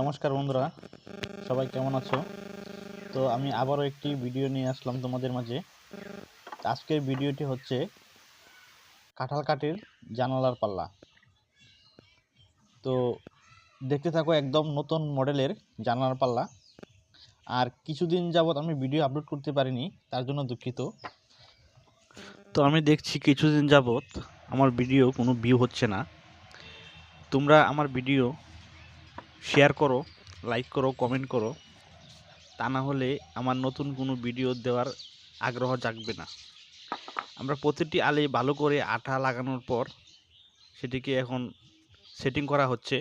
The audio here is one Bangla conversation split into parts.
নমস্কার বন্ধুরা, সবাই কেমন আছো? তো আমি আবারও একটি ভিডিও নিয়ে আসলাম তোমাদের মাঝে। আজকের ভিডিওটি হচ্ছে কাঁঠাল কাঠির জানালার পাল্লা। তো দেখতে থাকো একদম নতুন মডেলের জানালার পাল্লা। আর কিছুদিন যাবৎ আমি ভিডিও আপলোড করতে পারিনি, তার জন্য দুঃখিত। তো আমি দেখছি কিছুদিন যাবৎ আমার ভিডিও কোনো ভিউ হচ্ছে না। তোমরা আমার ভিডিও শেয়ার করো লাইক করো কমেন্ট করো। তা না হলে আমার নতুন কোনো ভিডিও দেওয়ার আগ্রহ জাগবে না। আমরা প্রতিটি আলে ভালো করে আঠা লাগানোর পর সেটিকে এখন সেটিং করা হচ্ছে।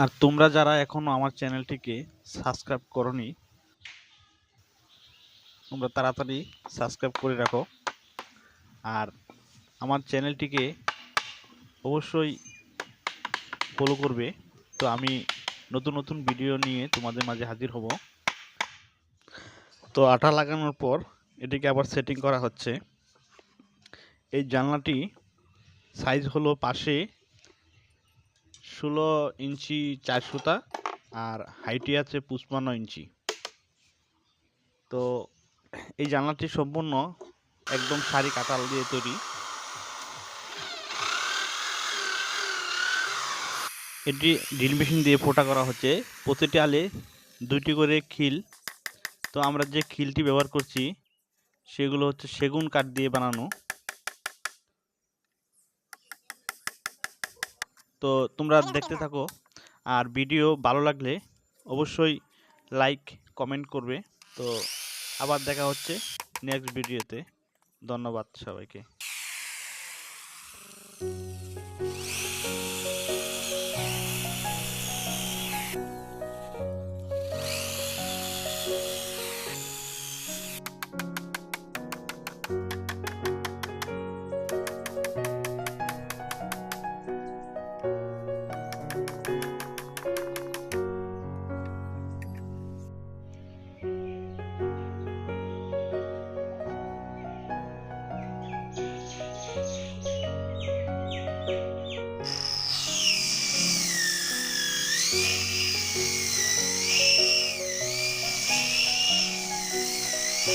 আর তোমরা যারা এখনও আমার চ্যানেলটিকে সাবস্ক্রাইব করনি, তোমরা তাড়াতাড়ি সাবস্ক্রাইব করে রাখো। আর আমার চ্যানেলটিকে অবশ্যই ফলো করবে, তো আমি নতুন নতুন ভিডিও নিয়ে তোমাদের মাঝে হাজির হব। তো আটা লাগানোর পর এটিকে আবার সেটিং করা হচ্ছে। এই জানলাটি সাইজ হলো পাশে ষোলো ইঞ্চি চার সুতা আর হাইটি আছে পুষ্পান্ন ইঞ্চি। তো এই জানলাটি সম্পূর্ণ একদম সারি কাঁঠাল দিয়ে তৈরি। এটি ড্রিল মেশিন দিয়ে ফোটা করা হচ্ছে। প্রতিটি আলে দুইটি করে খিল। তো আমরা যে খিলটি ব্যবহার করছি, সেগুলো হচ্ছে সেগুন কাঠ দিয়ে বানানো। তো তোমরা দেখতে থাকো। আর ভিডিও ভালো লাগলে অবশ্যই লাইক, কমেন্ট করবে। তো আবার দেখা হচ্ছে নেক্সট ভিডিওতে। ধন্যবাদ সবাইকে।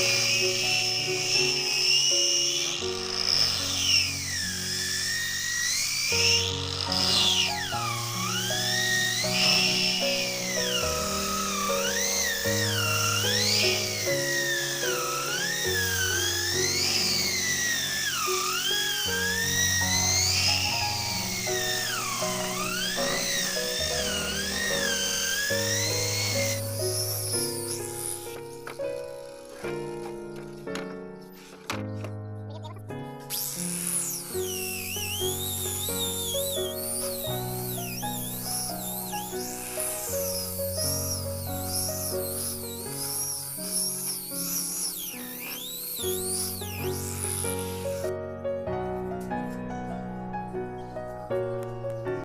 Música